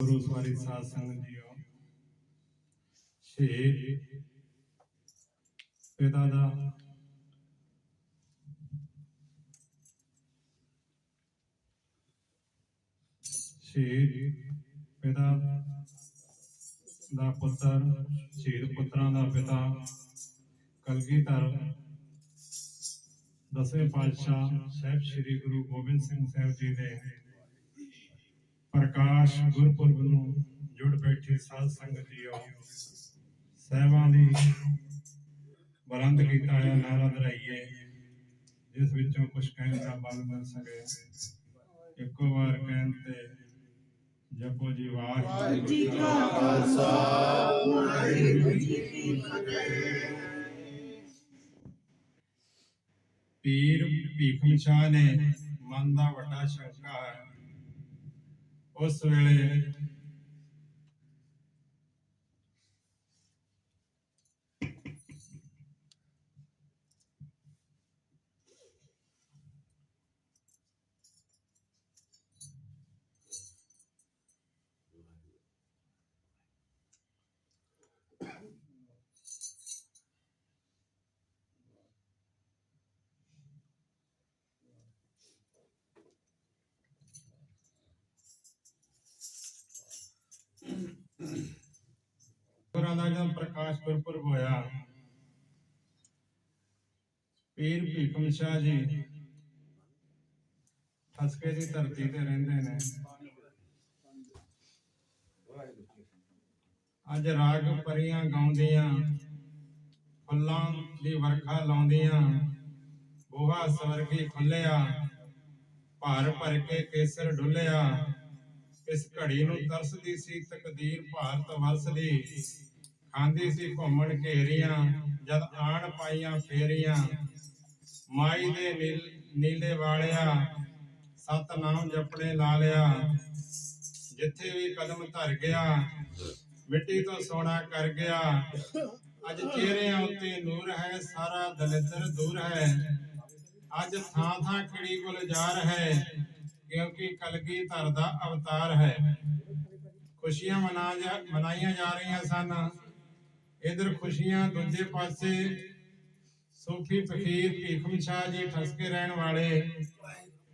ਗੁਰੂ ਸਵਾਰੀ ਸਾਧ ਸੰਗਤ ਜੀਓ ਸ਼ਹੀਦ ਪਿਤਾ ਦਾ ਸ਼ਹੀਦ ਪਿਤਾ ਦਾ ਪੁੱਤਰ ਸ਼ਹੀਦ ਪੁੱਤਰਾਂ ਦਾ ਪਿਤਾ ਕਲਗੀਧਰ ਦਸਵੇਂ ਪਾਤਸ਼ਾਹ ਸਾਹਿਬ ਸ੍ਰੀ ਗੁਰੂ ਗੋਬਿੰਦ ਸਿੰਘ ਸਾਹਿਬ ਜੀ ਦੇ ਪ੍ਰਕਾਸ਼ ਗੁਰਪੁਰਬ ਨੂੰ ਜੁੜ ਬੈਠੀ ਸਾਧ ਸੰਗਤ ਜੀਓ ਸਹਿਬਾਂ ਦੀ ਬੁਲੰਦ ਕੀਤਾ ਹੈ ਨਾਰਾ ਦਰਾਈਏ ਜਿਸ ਵਿੱਚੋਂ ਕੁਝ ਕਹਿਣ ਦਾ ਬਲ ਮਿਲ ਸਕੇ। ਇੱਕੋ ਵਾਰ ਕਹਿਣ ਤੇ ਜਪੋ ਜੀ ਵਾਹਿਗੁਰੂ। ਜੀ ਕਾ ਖਾਲਸਾ ਵਾਹਿਗੁਰੂ ਜੀ ਕੀ ਫਤਿਹ। ਪੀਰ ਭੀਖਮ ਸ਼ਾਹ ਨੇ ਮਨ ਦਾ ਵੱਡਾ ਸ਼ੰਕਾ ਹੈ। ਉਸ ਵੇਲੇ ਗੁਰਾਂ ਦਾ ਜਦੋਂ ਪ੍ਰਕਾਸ਼ ਗੁਰਪੁਰਬ ਹੋਇਆ। ਪੀਰ ਭੀਖਮ ਸ਼ਾਹ ਜੀ ਠਸਕੇ ਦੀ ਧਰਤੀ ਤੇ ਰਹਿੰਦੇ ਨੇ। ਅੱਜ ਰਾਗ ਪਰੀਆਂ ਗਾਉਂਦੀਆਂ, ਫੁੱਲਾਂ ਦੀ ਵਰਖਾ ਲਾਉਂਦੀਆਂ ਬੋਹਾ ਸਵਰਗੀ ਖੁੱਲਿਆ ਭਾਰ ਭਰ ਕੇ ਕੇਸਰ ਡੁੱਲਿਆ। ਇਸ ਘੜੀ ਨੂੰ ਤਰਸਦੀ ਸੀ, ਤਕਦੀਰ ਭਾਰਤ ਵਸਦੀ। ਖਾਂਦੀ ਸੀ ਘੁੰਮਣ ਘੇਰੀਆਂ, ਜਦ ਆਣ ਪਾਈਆਂ ਫੇਰੀਆਂ। ਮਾਈ ਦੇ ਨੀਲੇ ਵਾਲਿਆ, ਸਤਨਾਮ ਜਪਣੇ ਲਾ ਲਿਆ ਜਿੱਥੇ ਵੀ ਕਦਮ ਧਰ ਗਿਆ, ਮਿੱਟੀ ਤੋਂ ਸੋਨਾ ਕਰ ਗਿਆ। ਅੱਜ ਚਿਹਰਿਆਂ ਉੱਤੇ ਨੂਰ ਹੈ, ਸਾਰਾ ਦਲਿੱਦਰ ਦੂਰ ਹੈ। ਅੱਜ ਥਾਂ ਥਾਂ ਕਿੜੀ ਗੁਲਜ਼ਾਰ ਹੈ, ਕਿਉਂਕਿ ਕਲਗੀ ਧਰ ਦਾ ਅਵਤਾਰ ਹੈ। ਖੁਸ਼ੀਆਂ ਮਨਾ ਜਾ- ਮਨਾਈਆਂ ਜਾ ਰਹੀਆਂ ਸਨ। ਇਧਰ ਖੁਸ਼ੀਆਂ, ਦੂਜੇ ਪਾਸੇ ਸੂਫੀ, ਫਕੀਰ, ਭੀਖਮ ਸ਼ਾਹ ਜੀ ਠਸਕੇ ਰਹਿਣ ਵਾਲੇ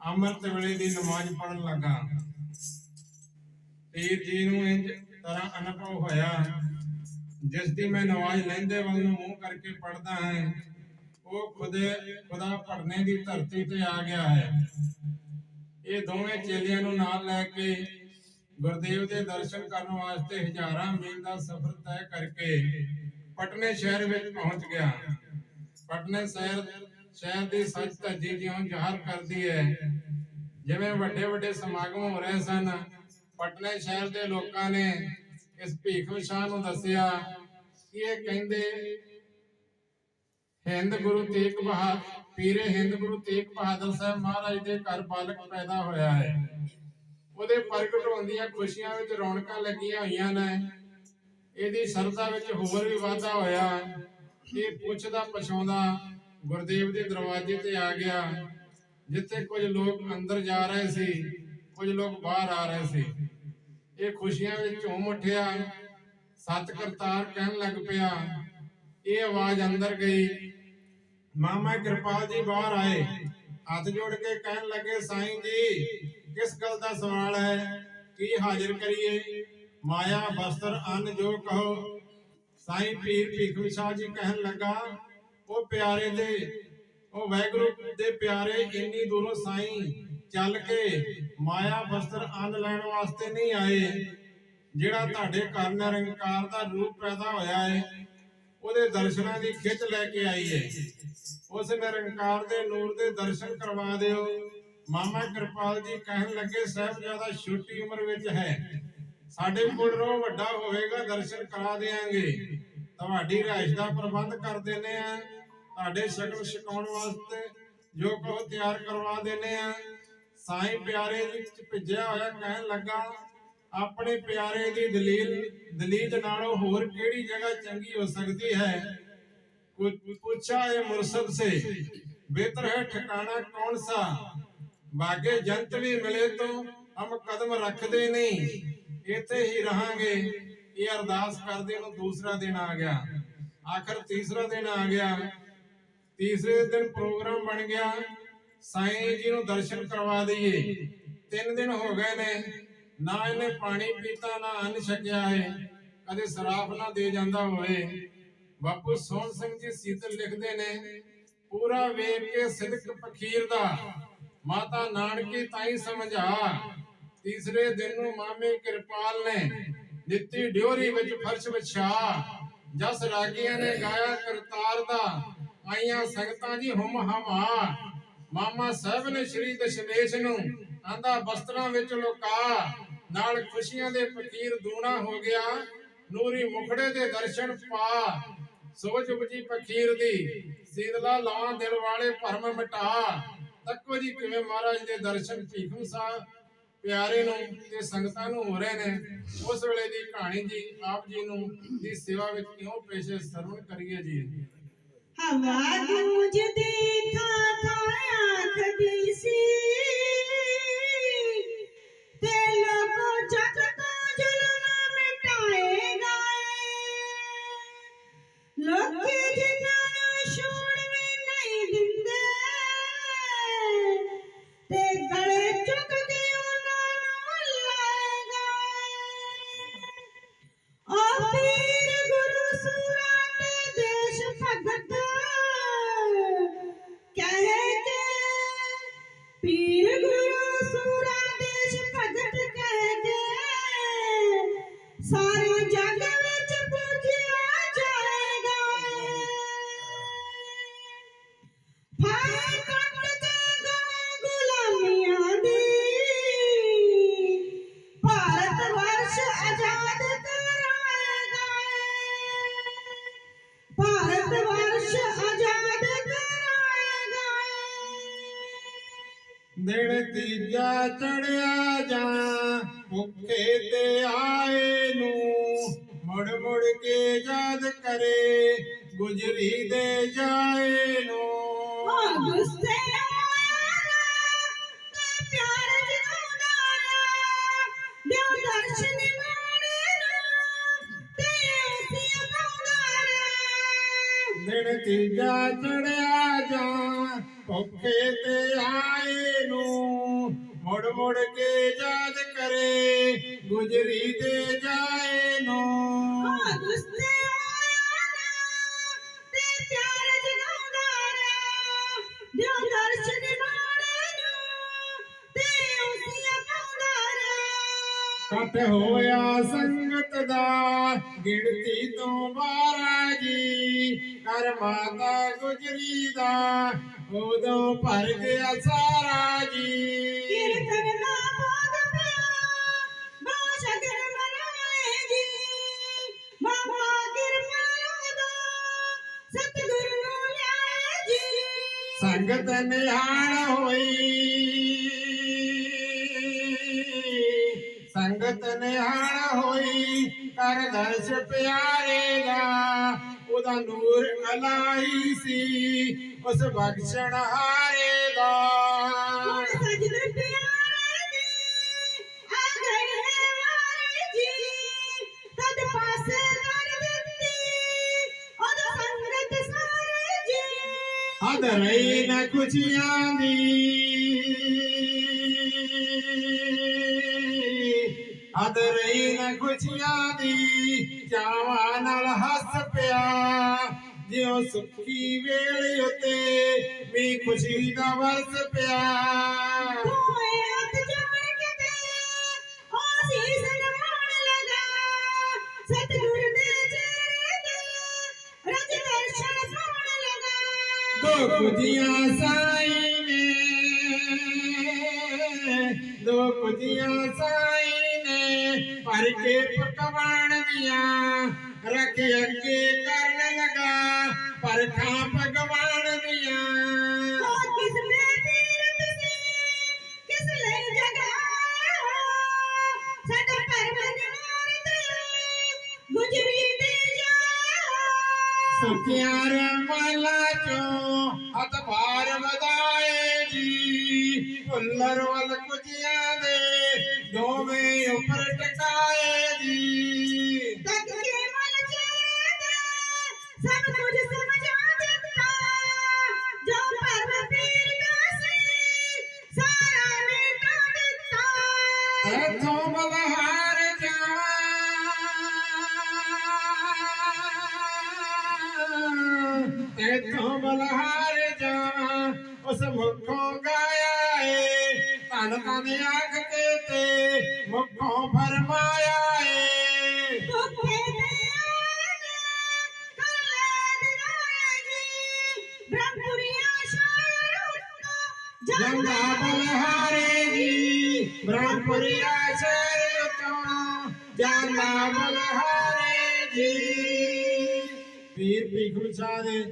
ਅੰਮ੍ਰਿਤ ਵੇਲੇ ਦੀ ਨਮਾਜ਼ ਪੜਨ ਲੱਗਾ। ਪੀਰ ਜੀ ਨੂੰ ਇੰਜ ਤਰ੍ਹਾਂ ਅਨੁਭਵ ਹੋਇਆ, ਜਿਸ ਦੀ ਮੈਂ ਨਮਾਜ਼ ਲੈਂਦੇ ਵੱਲ ਨੂੰ ਮੂੰਹ ਕਰਕੇ ਪੜਦਾ ਹਾਂ, ਉਹ ਖੁਦੇ, ਖੁਦਾ ਪੜਨੇ ਦੀ ਧਰਤੀ ਤੇ ਆ ਗਿਆ ਹੈ। ਇਹ ਦੋਵੇਂ ਚੇਲਿਆਂ ਨੂੰ ਨਾਲ ਲੈ ਕੇ ਗੁਰਦੇਵ ਦੇ ਦਰਸ਼ਨ ਕਰਨ ਵਾਸਤੇ ਹਜ਼ਾਰਾਂ ਮੀਲ ਦਾ ਸਫ਼ਰ ਤੈਅ ਕਰਕੇ ਪਟਨੇ ਸ਼ਹਿਰ ਵਿੱਚ ਪਹੁੰਚ ਗਿਆ। ਪਟਨੇ ਸ਼ਹਿਰ ਸ਼ਹਿਰ ਦੀ ਸੱਚ ਧੱਜੀ ਜਿਉਂ ਜ਼ਾਹਰ ਕਰਦੀ ਹੈ। ਜਿਵੇਂ ਵੱਡੇ ਵੱਡੇ ਸਮਾਗਮ ਹੋ ਰਹੇ ਸਨ, ਪਟਨੇ ਸ਼ਹਿਰ ਦੇ ਲੋਕਾਂ ਨੇ ਇਸ ਭੀਖਮ ਸ਼ਾਹ ਨੂੰ ਦੱਸਿਆ ਕਿ ਇਹ ਕਹਿੰਦੇ, ਹਿੰਦ ਗੁਰੂ ਤੇਗ ਬਹਾਦਰ ਪੀਰੇ ਹਿੰਦ ਗੁਰੂ ਤੇਗ ਬਹਾਦਰ ਸਾਹਿਬ ਮਹਾਰਾਜ ਦੇ ਘਰ ਬਾਲਕ ਪੈਦਾ ਹੋਇਆ ਹੈ। ਉਹਦੇ ਪ੍ਰਗਟ ਹੋਣ ਦੀਆਂ ਖੁਸ਼ੀਆਂ ਵਿੱਚ ਰੌਣਕਾਂ ਲੱਗੀਆਂ ਹੋਈਆਂ ਨੇ। ਇਹਦੀ ਸਰਦਾ ਵਿੱਚ ਹੋਰ ਵੀ ਵਾਧਾ ਹੋਇਆ। ਇਹ ਪੁੱਛਦਾ ਪਛਾਉਂਦਾ ਗੁਰਦੇਵ ਦੇ ਦਰਵਾਜ਼ੇ ਤੇ ਆ ਗਿਆ। ਜਿੱਥੇ ਕੁਝ ਲੋਕ ਅੰਦਰ ਜਾ ਰਹੇ ਸੀ, ਕੁਝ ਲੋਕ ਬਾਹਰ ਆ ਰਹੇ ਸੀ। ਇਹ ਖੁਸ਼ੀਆਂ ਵਿੱਚ ਝੂਮ ਉੱਠਿਆ। ਸਤ ਕਰਤਾਰ ਕਹਿਣ ਲੱਗ ਪਿਆ, ਇਹ ਆਵਾਜ਼ ਅੰਦਰ ਗਈ। ਮਾਮਾ, ਕਿਰਪਾਲ ਜੀ ਬਾਹਰ ਆਏ। ਹੱਥ ਜੋੜ ਕੇ ਕਹਿਣ ਲੱਗੇ, ਸਾਈਂ ਜੀ ਕਿਸ ਗੱਲ ਦਾ ਸਵਾਲ ਹੈ? ਕੀ ਹਾਜ਼ਰ ਕਰੀਏ? ਮਾਇਆ, ਬਸਤਰ, ਅੰਨ ਜੋ ਕਹੋ। ਸਾਈਂ ਪੀਰ ਭੀਖਮ ਸ਼ਾਹ ਜੀ ਕਹਿਣ ਲੱਗਾ, ਉਹ ਪਿਆਰੇ ਦੇ, ਉਹ ਵੈਗੁਰੂ ਦੇ ਪਿਆਰੇ ਇੰਨੀ ਦੂਰੋਂ ਸਾਈਂ ਚੱਲ ਕੇ ਮਾਇਆ, ਬਸਤਰ, ਅੰਨ ਲੈਣ ਵਾਸਤੇ ਨਹੀਂ ਆਏ, ਜਿਹੜਾ ਤੁਹਾਡੇ ਘਰ ਨਿਰੰਕਾਰ ਦਾ ਰੂਪ ਪੈਦਾ ਹੋਇਆ ਹੈ ਉਹਦੇ ਦਰਸ਼ਨਾਂ ਦੀ ਖਿੱਚ ਲੈ ਕੇ ਆਈ ਹੈ ਉਸ ਨਿਰੰਕਾਰ ਦੇ ਨੂਰ ਦੇ ਦਰਸ਼ਨ ਕਰਵਾ ਦਿਓ। ਮਾਮਾ ਕਿਰਪਾਲ ਜੀ ਕਹਿਣ ਲੱਗੇ ਸਾਹਿਬ ਜ਼ਿਆਦਾ ਛੋਟੀ ਉਮਰ ਵਿੱਚ ਹੈ। ਸਾਡੇ ਕੋਲ ਰੋ ਵੱਡਾ ਹੋਵੇਗਾ, ਦਰਸ਼ਨ ਕਰਾ ਦੇਵਾਂਗੇ ਤੁਹਾਡੀ ਰਹਿਸ਼ ਦਾ ਪ੍ਰਬੰਧ ਕਰ ਦਿੰਨੇ ਆ। ਤੁਹਾਡੇ ਸ਼ਕਲ ਛਕਾਉਣ ਵਾਸਤੇ ਜੋ ਕੋ ਤਿਆਰ ਕਰਵਾ ਦਿੰਨੇ ਆ। ਸਾਈਂ ਪਿਆਰੇ ਵਿੱਚ ਭਿੱਜਿਆ ਹੋਇਆ ਕਹਿਣ ਲੱਗਾ, ਆਪਣੇ ਪਿਆਰੇ ਦੀ ਦਲੀਲ ਦਲੀਲ ਨਾਲੋਂ ਹੋਰ ਕਿਹੜੀ ਜਗ੍ਹਾ ਚੰਗੀ ਹੋ ਸਕਦੀ ਹੈ? ਪੁੱਛਾ ਹੈ ਮੁਰਸ਼ਦ ਸੇ, ਬਿਹਤਰ ਹੈ ਠਿਕਾਣਾ ਕੌਣ ਸਾ? ਬਾਗੇ ਜੰਤ ਵੀ ਮਿਲੇ ਤੋਂ ਹਮ ਕਦਮ ਰੱਖਦੇ ਨਹੀਂ। ਇੱਥੇ ਹੀ ਰਹਾਂਗੇ। ਇਹ ਅਰਦਾਸ ਕਰਦੇ ਨੂੰ ਦੂਸਰਾ ਦਿਨ ਆ ਗਿਆ। ਆਖਰ ਤੀਸਰਾ ਦਿਨ ਆ ਗਿਆ। ਤੀਸਰੇ ਦਿਨ ਪ੍ਰੋਗਰਾਮ ਬਣ ਗਿਆ। ਸਾਈਂ ਜੀ ਨੂੰ ਦਰਸ਼ਨ ਕਰਵਾ ਦਈਏ। ਤਿੰਨ ਦਿਨ ਹੋ ਗਏ ਨੇ। ਨਾ ਇਹਨੇ ਪਾਣੀ ਪੀਤਾ, ਨਾ ਅੰਨ ਛਕਿਆ ਹੈ ਕਦੇ ਸਰਾਫ ਨਾ ਦੇ ਜਾਂਦਾ ਹੋਏ ਬਾਪੂ ਸੋਹਣ ਸਿੰਘ ਜੀ ਸੀਤਲ ਲਿਖਦੇ ਨੇ, ਪੂਰਾ ਵੇਖ ਕੇ ਸਿਦਕ ਫਕੀਰ ਦਾ। ਮਾਤਾ ਨਾਨਕੀ ਤਾਈ ਸਮਝਾ। ਤੀਸਰੇ ਦਿਨ ਨੂੰ ਮਾਮੇ ਕਿਰਪਾਲ ਨੇ ਦਿੱਤੀ ਡਿਓਰੀ ਵਿੱਚ ਫਰਸ਼ ਵਿਛਾ। ਜਸ ਰਾਗੀਆਂ ਨੇ ਗਾਇਆ ਕਰਤਾਰ ਦਾ। ਆਈਆਂ ਸੰਗਤਾਂ ਜੀ ਹੁਮ ਹਮਾ। ਮਾਮਾ ਸਾਹਿਬ ਨੇ ਸ਼੍ਰੀ ਦਸ਼ਮੇਸ਼ ਨੂੰ ਆਂਦਾ, ਬਸਤਰਾਂ ਵਿੱਚ ਲੁਕਾ। ਨਾਲ ਖੁਸ਼ੀਆਂ ਦੇ ਫਕੀਰ ਦੂਣਾ ਹੋ ਗਿਆ। ਨੂਰੀ ਮੁਖੜੇ ਦੇ ਦਰਸ਼ਨ ਪਾ। ਸੋਚ ਉਪਜੀ ਫਕੀਰ ਦੀ। ਸੀਦਲਾ ਲਾਵਾਂ ਦਿਲ ਵਾਲੇ ਭਰਮ ਮਿਟਾ। ਤੱਕੋ ਜੀ ਕਿਵੇਂ ਮਹਾਰਾਜ ਦੇ ਦਰਸ਼ਨ ਭੀਖਮ ਸਾਹਿਬ ਪਿਆਰੇ ਨੂੰ ਤੇ ਸੰਗਤਾਂ ਨੂੰ ਹੋ ਰਹੇ ਨੇ। ਉਸ ਵੇਲੇ ਦੀ ਕਹਾਣੀ ਜੀ, ਆਪ ਜੀ ਨੂੰ ਦੀ ਸੇਵਾ ਵਿੱਚ ਕਿਉਂ ਪੇਸ਼ੇ ਸਰਵਣ ਕਰੀਏ ਜੀ? ਹਵਾ ਗੂੰਜਦੀ ਥਾਂ ਥਾਂ ਆਖਦੀ ਸੀ, ਤੇ ਲੋਕੋ ਜਗ ਚੜਿਆ ਜਾਂ ਭੁੱਖੇ ਤੇ ਆਏ ਨੂੰ ਮੁੜ ਮੁੜ ਕੇ ਯਾਦ ਕਰੇ ਗੁਜਰੀ ਦੇ ਜਾਏ ਨੂੰ। ਗੁੱਸੇ ਦਿਨ ਤੀਜਾ ਚੜਿਆ ਜਾਂ ਭੁੱਖੇ ਤੇ ਆਏ ਨੂੰ ਮੁੜ ਮੁੜ ਕੇ ਯਾਦ ਕਰੇ ਗੁਜਰੀ ਦੇ ਜਾਏ ਨੂੰ ਹਾਂ ਇਕੱਠ ਹੋਇਆ ਸੰਗਤ ਦਾ ਗਿਣਤੀ ਤੋਂ ਬਾਰਾਂ ਜੀ। ਕਰ ਮਾਤਾ ਗੁਜਰੀ ਦਾ ਉਦੋਂ ਭਰ ਗਿਆ ਸਾਰਾ ਜੀ। ਕੀਰਤਨ ਦਾ ਬੋਧ ਪਿਆ ਬਾਸ਼ਗਰ ਮਨਾਏ ਜੀ। ਬਾਬਾ ਕਿਰਪਾ ਦਾ ਸਤਿਗੁਰ ਨੂੰ ਲਿਆਏ ਜੀ। ਸੰਗਤ ਨਿਹਾਲ ਹੋਈ। ਸੰਗਤ ਨਿਹਾਲ ਹੋਈ ਕਰ ਦਰਸ਼ ਪਿਆਰੇ ਦਾ। ਉਹਦਾ ਨੂਰ ਅਲਾਈ ਸੀ ਉਸ ਬਖਸ਼ਣ ਹਾਰੇ ਦਾ। ਹੁਣ ਸਜਣ ਪਿਆਰੇ ਜੀ ਆ ਗਏ ਹੈ ਵਾਰੇ ਜੀ ਤਦ ਪਾਸੇ ਕਰ ਦਿੱਤੀ। ਉਹਦ ਸੰਗਤ ਸਾਰੇ ਜੀ। ਹਦ ਰਹੀ ਨਾ ਖੁਸ਼ੀਆਂ ਦੀ। ਹਦ ਰਹੀ ਨਾ ਖੁਸ਼ੀਆਂ ਦੀ ਚਾਵਾਂ ਨਾਲ ਹੱਸ ਪਿਆ। ਜਿਉ ਸੁੱਖੀ ਵੇਲੇ ਉਤੇ ਵੀ ਖੁਸ਼ੀ ਦਾ ਵਰਸ ਪਿਆ। ਹੋਏ ਹੱਥ ਜੋੜ ਕੇ ਤੇ ਉਹ ਸੀਸ ਨਵਾਉਣ ਲਗਾ। ਸਤਿਗੁਰ ਦੇ ਚਿਹਰੇ ਤੇ ਰਜ ਦਰਸ਼ਨ ਪਾਉਣ ਲਗਾ। ਦੋ ਕੁਜੀਆਂ ਸਾਈ ਨੇ ਦੋ ਕੁਜੀਆਂ ਸਾਈ ਭਰ ਕੇ ਪਕਵਾਨ ਦੀਆਂ ਰੱਖ ਅੱਗੇ ਕਰਨ ਲਗਾ ਪਰਖਾਂ ਮੁਖੋਂ ਗਾਇਆ ਏ ਧਨ ਧਨ ਆਖ ਕੇ ਤੇ ਮੁਖੋਂ ਫਰਮਾਇਆ ਏ। ਭੁੱਖੇ ਤੇ ਨੇ ਕਰ ਲੈ ਜੀ ਬ੍ਰਹਮਪੁਰੀਆ ਸ਼ਾਇਰ ਉੱਤੋਂ ਜੰਗਾ ਬਲਹਾਰੇ ਜੀ ਬ੍ਰਹਮਪੁਰੀ ਆਸ਼ਰ ਤੋਂ ਜੰਗਾ ਬਲਹਾਰੇ ਜੀ। ਪੀਰ ਭੀਖੂ ਸ਼ਾਹ ਦੇ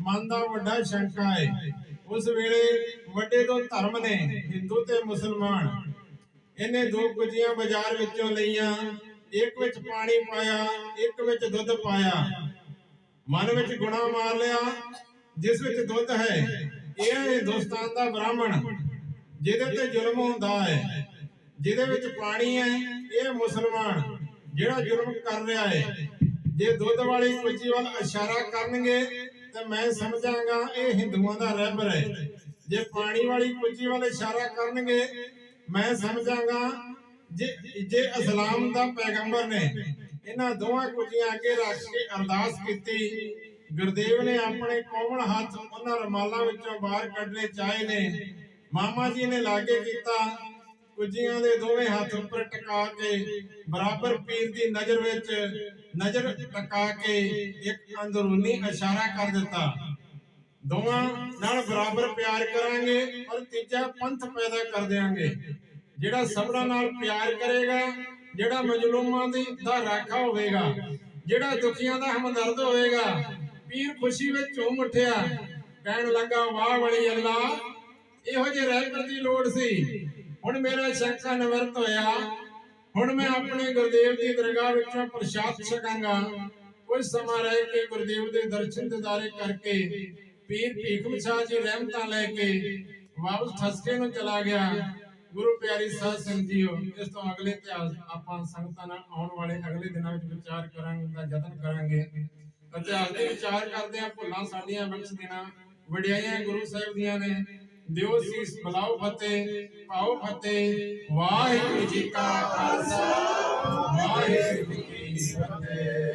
ਮਨ ਦਾ ਵੱਡਾ ਸ਼ੰਕਾ ਹੈ ਉਸ ਵੇਲੇ ਵੱਡੇ ਦੋ ਧਰਮ ਨੇ, ਹਿੰਦੂ ਤੇ ਮੁਸਲਮਾਨ, ਇਹਨੇ ਦੋ ਕੁਜੀਆਂ ਬਾਜ਼ਾਰ ਵਿੱਚੋਂ ਲਈਆਂ, ਇੱਕ ਵਿੱਚ ਪਾਣੀ ਪਾਇਆ, ਇੱਕ ਵਿੱਚ ਦੁੱਧ ਪਾਇਆ। ਮਨ ਵਿੱਚ ਗੁਣਾ ਮਾਰ ਲਿਆ, ਜਿਸ ਵਿੱਚ ਦੁੱਧ ਹੈ, ਇਹ ਹਿੰਦੁਸਤਾਨ ਦਾ ਬ੍ਰਾਹਮਣ, ਜਿਹਦੇ ਤੇ ਜ਼ੁਲਮ ਹੁੰਦਾ ਹੈ, ਜਿਹਦੇ ਵਿੱਚ ਪਾਣੀ ਹੈ, ਇਹ ਮੁਸਲਮਾਨ, ਜਿਹੜਾ ਜ਼ੁਲਮ ਕਰ ਰਿਹਾ ਹੈ। ਜੇ ਦੁੱਧ ਵਾਲੀ ਕੁਚੀ ਵੱਲ ਇਸ਼ਾਰਾ ਕਰਨਗੇ ਤਾਂ ਮੈਂ ਸਮਝਾਂਗਾ ਇਹ ਹਿੰਦੂਆਂ ਦਾ ਰਹਿਬਰ ਹੈ। ਜੇ ਪਾਣੀ ਵਾਲੀ ਕੁਚੀ ਵੱਲ ਇਸ਼ਾਰਾ ਕਰਨਗੇ, ਮੈਂ ਸਮਝਾਂਗਾ ਜੇ ਜੇ ਇਸਲਾਮ ਦਾ ਪੈਗੰਬਰ ਨੇ ਇਹਨਾਂ ਦੋਵਾਂ ਕੁਚੀਆਂ ਅੱਗੇ ਰੱਖ ਕੇ ਅਰਦਾਸ ਕੀਤੀ, ਗੁਰਦੇਵ ਨੇ ਆਪਣੇ ਕੋਮਲ ਹੱਥ ਉਹਨਾਂ ਰਮਾਲਾਂ ਵਿੱਚੋਂ ਬਾਹਰ ਕੱਢਨੇ ਚਾਹੇ ਨੇ, ਮਾਮਾ ਜੀ ਨੇ ਲਾਗੇ ਕੀਤਾ ਕੁਜੀਆਂ ਦੇ ਦੋਵੇਂ ਹੱਥ ਉੱਪਰ ਟਿਕਾ ਕੇ, ਬਰਾਬਰ ਪੀਰ ਦੀ ਨਜ਼ਰ ਵਿੱਚ ਨਜ਼ਰ ਟਿਕਾ ਕੇ ਇੱਕ ਅੰਦਰੂਨੀ ਇਸ਼ਾਰਾ ਕਰ ਦਿੱਤਾ। ਦੋਵਾਂ ਨਾਲ ਬਰਾਬਰ ਪਿਆਰ ਕਰਾਂਗੇ ਔਰ ਤੀਜਾ ਪੰਥ ਪੈਦਾ ਕਰ ਦੇਵਾਂਗੇ ਜਿਹੜਾ ਸਭਨਾਂ ਨਾਲ ਪਿਆਰ ਕਰੇਗਾ, ਜਿਹੜਾ ਮਜਲੂਮਾਂ ਦੀ ਦਾ ਰਾਖਾ ਹੋਵੇਗਾ, ਜਿਹੜਾ ਦੁਖੀਆਂ ਦਾ ਹਮਦਰਦ ਹੋਵੇਗਾ, ਪੀਰ ਖੁਸ਼ੀ ਵਿੱਚ ਝੂਮ ਉੱਠਿਆ, ਕਹਿਣ ਲੱਗਾ, ਵਾਹ ਵਾਲੀ ਅੱਲਾ, ਇਹੋ ਜਿਹੇ ਰਹਿਬਰ ਦੀ ਲੋੜ ਸੀ। ਹੁਣ ਮੇਰਾ ਸ਼ੰਕਾ ਨਿਵਰਤ ਹੋਇਆ। ਹੁਣ ਮੈਂ ਆਪਣੇ ਗੁਰਦੇਵ ਦੀ ਦਰਗਾਹ ਵਿੱਚੋਂ ਪ੍ਰਸ਼ਾਦ ਛਕਾਂਗਾ। ਕੁਝ ਸਮਾਂ ਰਹਿ ਕੇ ਗੁਰਦੇਵ ਦੇ ਦਰਸ਼ਨ ਦਿਦਾਰੇ ਕਰਕੇ ਪੀਰ ਭੀਖਮ ਸ਼ਾਹ ਜੀ ਰਹਿਮਤਾਂ ਲੈ ਕੇ ਵਾਪਸ ਠਸਕੇ ਨੂੰ ਚਲਾ ਗਿਆ। ਗੁਰੂ ਪਿਆਰੀ ਸਾਧ ਸੰਗਤ ਇਸ ਤੋਂ ਅਗਲੇ ਇਤਿਹਾਸ ਆਪਾਂ ਸੰਗਤਾਂ ਨਾਲ ਆਉਣ ਵਾਲੇ ਅਗਲੇ ਦਿਨਾਂ ਵਿੱਚ ਵਿਚਾਰ ਕਰਾਂਗੇ ਦਾ ਯਤਨ ਕਰਾਂਗੇ। ਇਤਿਹਾਸ ਦੇ ਵਿਚਾਰ ਕਰਦੇ ਆ ਭੁੱਲਾਂ ਸਾਡੀਆਂ ਬਖਸ਼ ਦੇਣਾ ਵਡਿਆਈਆਂ ਗੁਰੂ ਸਾਹਿਬ ਦੀਆਂ ਨੇ। ਦਿਓ ਸੀਸ ਬਲਾਓ ਫਤਿਹ ਪਾਓ ਫਤਿਹ। ਵਾਹਿਗੁਰੂ ਜੀ ਕਾ ਖਾਲਸਾ ਵਾਹਿਗੁਰੂ ਜੀ ਕੀ ਫਤਿਹ।